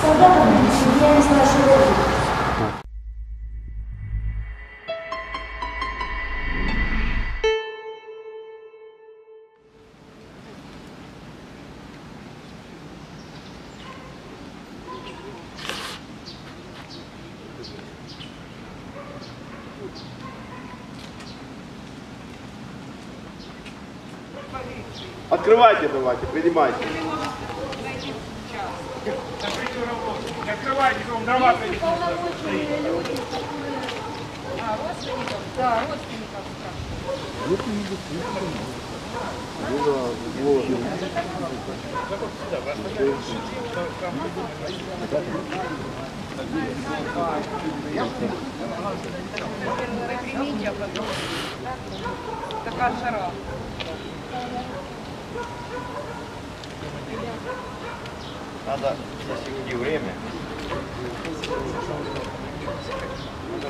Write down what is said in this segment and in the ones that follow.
Солдатам я не знаю, що робити. Открывайте давайте, принимайте. Открывайте, вам дрова придет. А, родственников? Да, родственников. Нет, не будет, не Такая жара. Надо засекти время.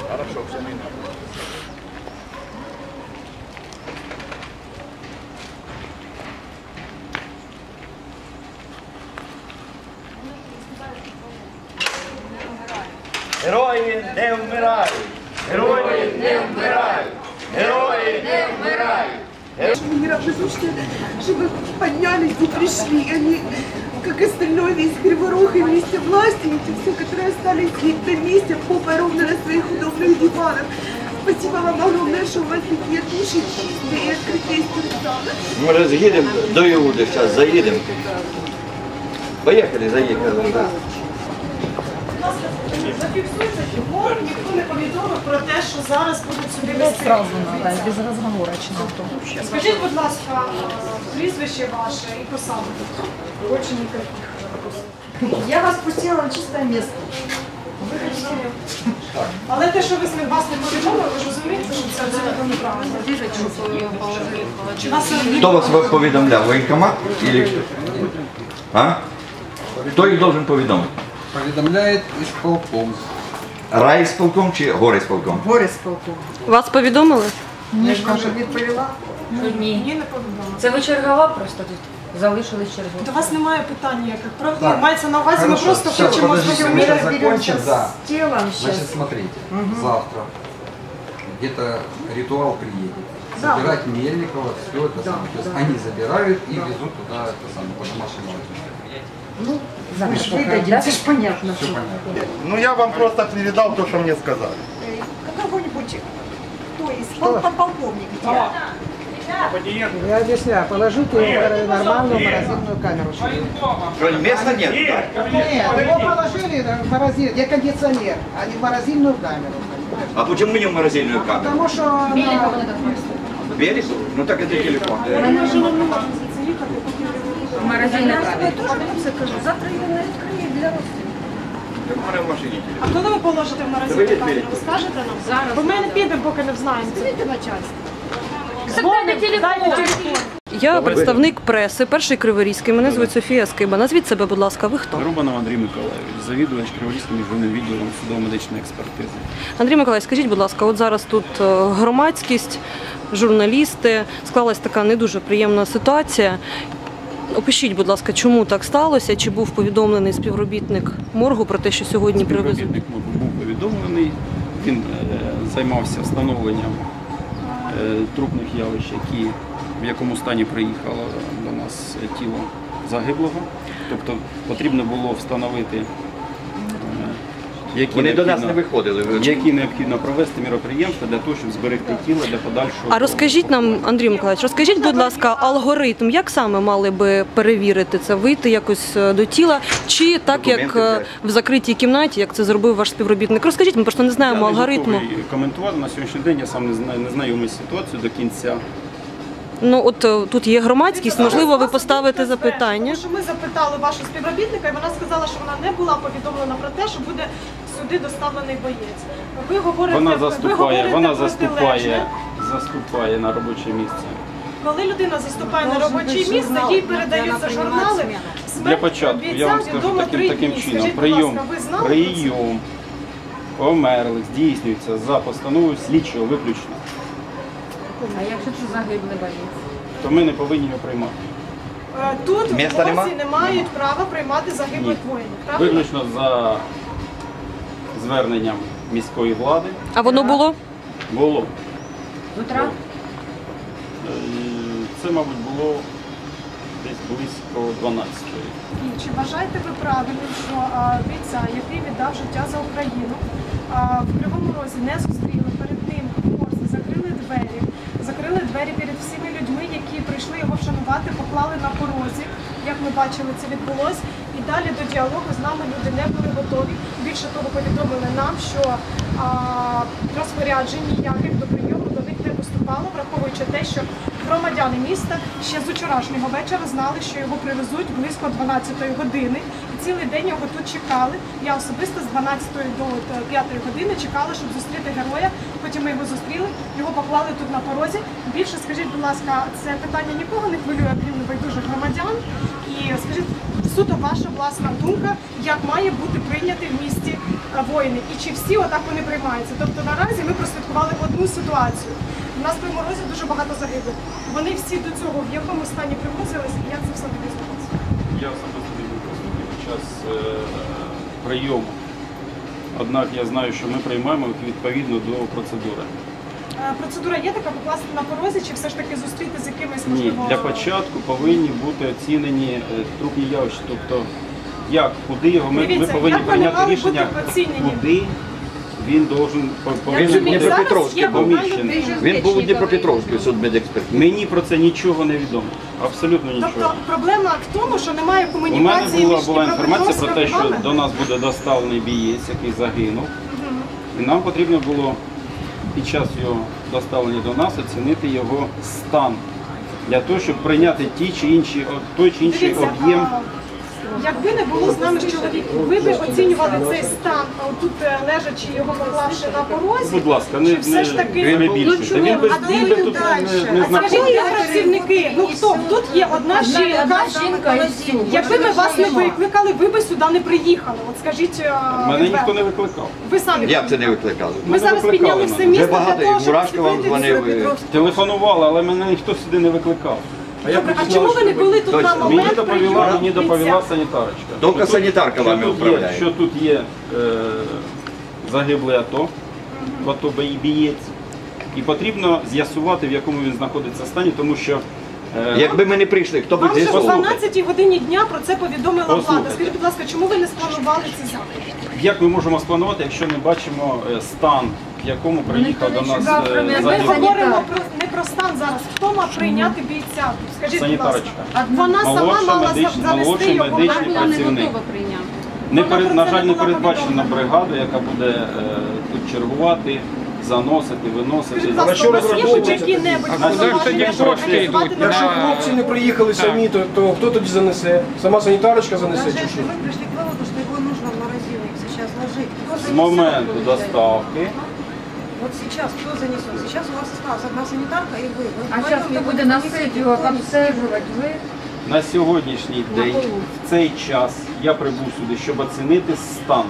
Хорошо, все минут. Герої не вмирають! Герої не вмирають! Герої не вмирають! мира, потому что, чтобы поднялись и пришли. Они, как остальное, весь Криворог и вместе властники, все, которые остались здесь на месте, попой ровно на своих удобных диванах. Спасибо вам огромное, что у вас такие души чистые и открытые сердца. Може, з'їдемо до Іуди, зараз заїдемо. Поїхали, заїхали. да. Зафіксуйте, чому ніхто не повідомив про те, що зараз будуть сюди вести. Без розговорочно. Скажіть, будь ласка, прізвище ваше і посаду. Більше ніяких. Я вас пустила на чистое место. Але те, що ви з вас не повідомили, ви ж розумієте, що це абсолютно неправильно. Хто вас повідомляв? Воєнкомат? А? Хто їх должен повідомити? Повідомляє ісполком. Райсполком чи горисполком? Горе з полком. Вас повідомили? Я ж вам відповіла. ні, не повідомили. Це ви чергова просто тут залишились чергова. До вас немає питань ніяких. Правда, Так. мається на увазі, ми Хорошо, просто всё, хочемо подождите, мы знайомити. сейчас закончим, да. С телом сейчас. Значит, смотрите, завтра где-то ритуал приедет. Да. Забирать Мельникова, все это Да, самое. То есть да. они забирают и везут туда это самое, по домашнему адресу. Ну, замуж выдадим, это ж понятно. Все понятно. Ну я вам просто передал то, что мне сказали. Кого-нибудь, кто из подполковник где? Я объясняю, положите его нормальную морозильную камеру. Що, места нет? Нет, его положили в морозильную, где кондиционер, а не в морозильную камеру. А почему не в морозильную камеру? Потому что Велик? Ну так это телефон. Морозильна камера. Завтра його не відкриє для розстрілу. Так в мене в машині телефон. А коли ви положите в морозильну камеру, ви скажете нам? Зараз. Бо ми не підемо, поки не знаємо. це. Дайте телефон. Дайте телефон. Я представник преси, перший Криворізький. Мене звуть Софія Скиба. Назвіть себе, будь ласка, ви хто? Рубанов Андрій Миколаївич, завідувач Криворізьким міжнародним відділом судово-медичної експертизи. Андрій Миколаївич, скажіть, будь ласка, от зараз тут е, громадськість, журналісти, склалась така не дуже приємна ситуація. Опишіть, будь ласка, чому так сталося? Чи був повідомлений співробітник моргу про те, що сьогодні привезуть? Співробітник був повідомлений, він е, займався встановленням е, трупних явищ, які, в якому стані приїхало до нас тіло загиблого. Тобто потрібно було встановити, які, Вони до нас не виходили. Які необхідно провести міроприємства для того, щоб зберегти тіло для подальшого. А розкажіть нам, Андрій Миколаївич, розкажіть, будь ласка, алгоритм, як саме мали би перевірити це, вийти якось е, до тіла, чи так як Документи е, взяти. в закритій кімнаті, як це зробив ваш співробітник? Розкажіть, ми просто не знаємо Я не алгоритму. готовий коментувати на сьогоднішній день. Я сам не знаю, не знайомий з ситуацією до кінця. Ну от е, тут є громадськість, можливо, ви поставите запитання. Тому що ми запитали вашу співробітника, і вона сказала, що вона не була повідомлена про те, що буде сюди доставлений боєць. Ви говорите, Вона ви заступає, говорите вона протилежне. заступає, заступає на робоче місце. Коли людина заступає на робоче місце, їй передаються журнали. Для початку я бійця вам скажу відомо таким три таким дні. чином. Скажіть, будь Прийом, ласка, ви знали про це? прийом померлих здійснюється за постановою слідчого виключно. А якщо це загиблий боєць? то ми не повинні його приймати. Е, Тут в Міста нема? Лозі не мають права приймати загиблих воїнів. Правильно? Виключно за зверненням міської влади А воно було? було. Утра? Е, Це, мабуть, було десь близько 12-ї. І чи вважаєте ви правильним, що бійця, який віддав життя за Україну, в Кривому Розі не зустріли перед ним морзи, закрили двері, закрили двері перед всіми людьми, які прийшли його вшанувати, поклали на порозі, як ми бачили, це відбулось. І далі до діалогу з нами люди не були готові. Більше того, повідомили нам, що розпоряджень ніяких до прийому до них не поступало, враховуючи те, що громадяни міста ще з вчорашнього вечора знали, що його привезуть близько 12-ї години. І цілий день його тут чекали. Я особисто з 12-ї до 5-ї години чекала, щоб зустріти героя. Потім ми його зустріли, його поклали тут на порозі. Більше скажіть, будь ласка, це питання нікого не хвилює, крім небайдужих громадян. І скажіть, суто ваша власна думка, як має бути прийняти в місті е, воїни, і чи всі отак вони приймаються? Тобто наразі ми прослідкували одну ситуацію. У нас при морозі дуже багато загиблих. Вони всі до цього в якому стані привозились, і як це все відбувається? Я особисто не був під час е, прийому. Однак я знаю, що ми приймаємо відповідно до процедури. Е, Процедура є така покласти на порозі, чи все ж таки зустріти з якимись Ні, можливо для початку повинні бути оцінені е, трупні явища. Тобто, як, куди його ми, ми Дивіться, повинні як вони прийняти мали рішення, бути оцінені? куди він должен по- повинен бути він зараз є Дніпропетровський був. поміщений. Він був у Дніпропетровській судмедекспертизі. Мені про це нічого не відомо. Абсолютно нічого. Тобто проблема в тому, що немає У мене комунікації була, між була інформація про те, що і до вами. нас буде доставлений бієць, який загинув. І нам потрібно було під час його доставлення до нас оцінити його стан для того, щоб прийняти ті чи інші, той чи інший об'єм. Якби не було з нами чоловіків, ви б оцінювали цей стан, а тут е, лежачи його поклавши на порозі. Будь ласка, не, чи все ж таки не. Ну, Він, без, а він би тут не, не А скажіть, є працівники, ну хто? Тут є одна жінка. жінка і. Якби ми вас не викликали, ви би сюди не приїхали. От скажіть, е, Мене ніхто не викликав. ви самі Як це не викликали? Ми не зараз викликали підняли мене. все Вже місто для багато, того, і щоб Мурашко вам дзвонив. Телефонували, але мене ніхто сюди не викликав. Добре, а чому ви не були тут на. Мені момент доповіла, прийому мені доповіла бійця? санітарочка. Тільки Що тут- санітарка що вами тут є- управляє. Що тут є е, загиблий АТО, АТО бій- бієць. І потрібно з'ясувати, в якому він знаходиться стані, тому що е, Якби ми не прийшли, хто б Вам же о був? 12 годині дня про це повідомила влада. Послухайте. Скажіть, будь ласка, чому ви не спланували ці заходи? як ми можемо спланувати, якщо не бачимо е, стан, якому приїхав до нас е, Ми загиблий? говоримо про не про стан зараз. Хто мав прийняти бійця? Скажіть, будь ласка. Санітарочка. Вона сама Молодша мала занести молодший його. медичний Вона працівник. прийняти. Не Вона перед, про на це жаль, не не була передбачена повідомлена. бригада, яка буде е, тут чергувати, заносити, виносити. Скажіть, будь ласка, у вас є хоч які-небудь А куди ж тоді повноваження, кошти щоб йдуть? організувати Якщо хлопці не приїхали самі, то, то хто тоді занесе? Сама санітарочка занесе Даже чи если що? вы пришли к выводу, что его нужно в морозильник сейчас ложить, кто З занесет? моменту доставки Вот сейчас кто занесет? Сейчас у вас осталась одна санитарка и вы. Вы А вдвоем зараз хто его буде не носити занесете, його, никто не обстежувати? Ви? на сьогоднішній день, в цей час, я прибув сюди, щоб оцінити стан.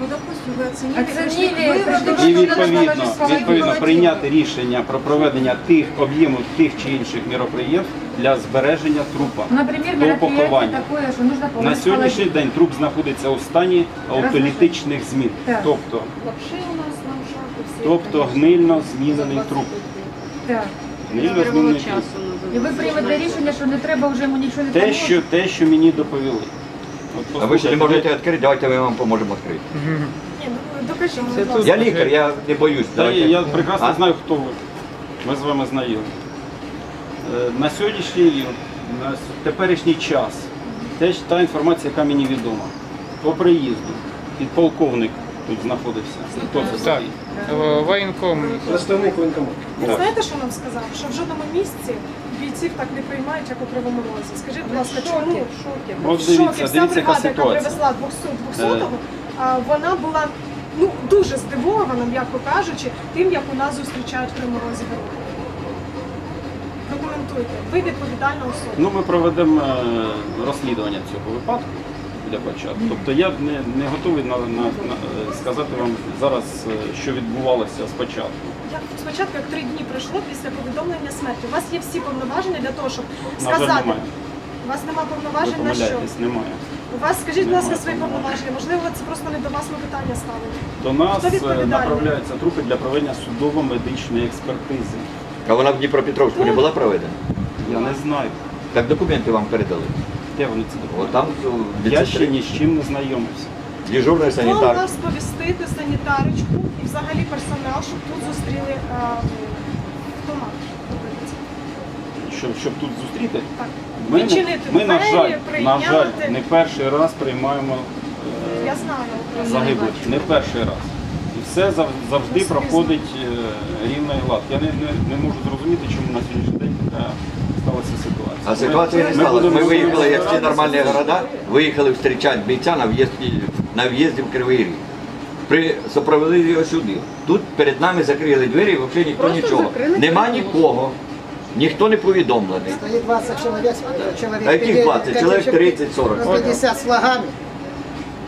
Ну, допустим, вы оценили, Оценили, пришли к выводу, пришли І Що что відповідно, треба сказати відповідно холодильник? прийняти рішення про проведення тих об'єму тих чи інших міроприємств для збереження трупа Наприклад, до мероприятие поховання. такое, що нужно На положити сьогоднішній день труп знаходиться у стані аутолітичних змін, Так. тобто, тобто гнильно змінений труп. Так. Гнильно змінений труп. І ви приймете рішення, що не треба вже йому нічого не Те, положити? що, те, що мені доповіли. От А ви ще не послухайте, можете відкрити, давайте ми вам поможемо відкрити. Ні, ну докажіть, будь ласка. Я лікар, я не боюсь. Та я, я прекрасно А? знаю, хто ви. Ми з вами знайомі. Е, На сьогоднішній, на с- теперішній час, те, ж- та інформація, яка мені відома, по приїзду, підполковник тут знаходився. Хто це Так. такий? Е, Воєнком. Представник воєнкомату. Ви знаєте, що нам сказав? Що в жодному місці бійців так не приймають, як у Кривому Розі. Скажіть, будь ласка, чому? От В шокі. дивіться, Вся дивіться, яка бригада, яка ситуація. привезла 200 200-го, а, вона була ну, дуже здивована, м'яко кажучи, тим, як у нас зустрічають в Кривому Розі героїв. Прокоментуйте. Ви відповідальна особа. Ну, ми проведемо е, розслідування цього випадку. Для початку. Тобто я не, не готовий на, на, на, е, сказати вам зараз, е, що відбувалося спочатку. Як спочатку, як три дні пройшло після повідомлення смерті, у вас є всі повноваження для того, щоб На жаль, сказати. немає. У вас немає повноважень на що? немає. У вас скажіть, будь ласка, свої повноваження. Можливо, це просто не до вас ми питання ставили. До нас е, направляються трупи для проведення судово-медичної експертизи. А вона в Дніпропетровську не була проведена? Я не знаю, Так документи вам передали. Де вони це там Я ще ні з чим не знайомився. Дежурний Хто санітар. мав сповістити санітарочку і взагалі персонал, щоб тут зустріли а, хто мав робити? Щоб, щоб тут зустріти, Так. ми, не- Відчинити ми на двері, жаль, на жаль, не перший раз приймаємо е, Я знаю. загиблих. Не перший раз. І все зав- завжди проходить е, рівно і. Я не, не, не можу зрозуміти, чому на сьогоднішній день така ситуація. А ситуації не будемо Ми виїхали, як всі нормальні города, виїхали зустрічати бійця на в'їзді, на в'їзді в Кривий Ріг. При сопровели його сюди. Тут перед нами закрили двері, і взагалі ніхто Просто нічого. закрили Нема нікого, ніхто не повідомлений. Стоит 20 человек, э, человек, А пяти- 20? пяти- Человек 30-40. ну, 50 с флагами,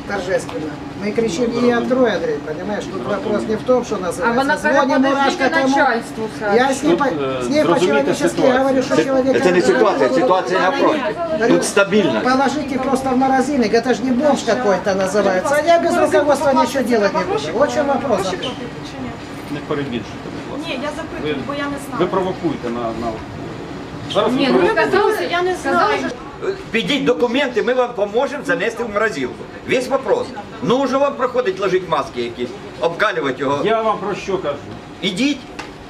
торжественно. Мы кричим не Андрей, Андрей, понимаешь? Тут вопрос не в том, что А называется. вона каже, Звоним подождіть мурашка кому. начальству Я с ней, Тут, по- э, с ней зрозумійте по-человечески ситуацію. говорю, что Це, человек... це не ситуація, ситуація на фронті. Тут стабільно. Положите просто в морозильник, это же не бомж какой-то называется. А я без руководства ничего делать не буду. Вот в чем вопрос. Гроші Андрей. платити чи ні? Не перебільшуйте, будь ласка. Ні, я запитую, Ви- бо я не Ви знаю. провокуєте на, на... Зараз Ні, ви ну, провокуєте. сказали, Я не сказали, знаю. Підіть документи, ми вам поможемо занести в морозилку. Весь вопрос. Ну вже вам проходить ложить маски якісь, обкалювати його. Я вам про що кажу? Ідіть,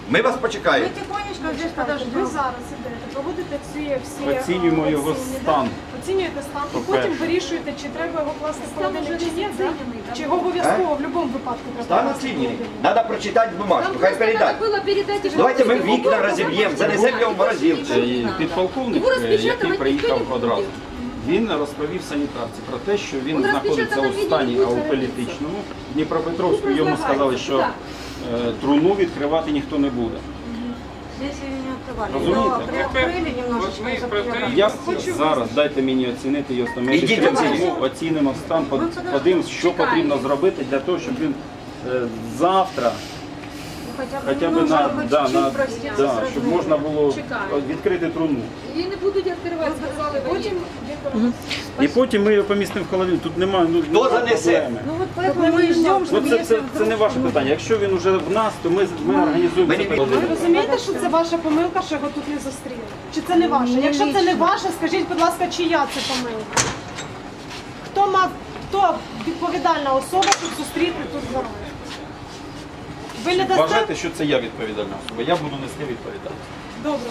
ми вас почекаємо. Ви тихонечко вже подожди. Ви зараз ідете, проводите всі всі Оцінюємо його оцінювання, стан. Оцінюєте стан і потім вирішуєте, чи треба його класти в холодильник, чи ні, да? чи його обов'язково в будь-якому випадку треба Стан класти в холодильник. Прочитати бумажку, хай передасть. было передать его. Давайте ми вікна розіб'ємо, занесемо його в морозилку. Е, Підполковник, Його е, який приїхав не одразу, буде. він розповів санітарці про те, що він знаходиться у стані відео, буде аутолітичному. В Дніпропетровську йому сказали, що е, труну відкривати ніхто не буде. Здесь не открывали. Розумієте? Но приоткрыли немножечко. и закрыли. Я зараз дайте мені оцінити його стан Ідіть медичну оцініть. допомогу, оцінимо стан, под- подивимось, що потрібно зробити для того, щоб він е, завтра Ну, Хотя бы, хоча б немножко, на хоть да, чуть-чуть на проститься да, с щоб родными. можна було Чекаю. відкрити труну. Її не будуть відкривати, сказали Потім воєнні. І потім ми його помістимо в холодильник. Тут немає ну, Хто немає занесе? проблеми. Ну вот поэтому мы и ждем, Ну, чтобы це, если це, це вдруг- не ваше питання. Якщо він вже в нас, то ми, ми організуємо Мені це від- Ви холодильник. розумієте, що це ваша помилка, що його тут не зустріли? Чи це не ваша? Якщо це не ваша, скажіть, будь ласка, чия це помилка? Хто мав, хто відповідальна особа, щоб зустріти тут героя? Ви не дасте? Вважайте, що це я відповідальна особа. Я буду нести відповідальність. Добре.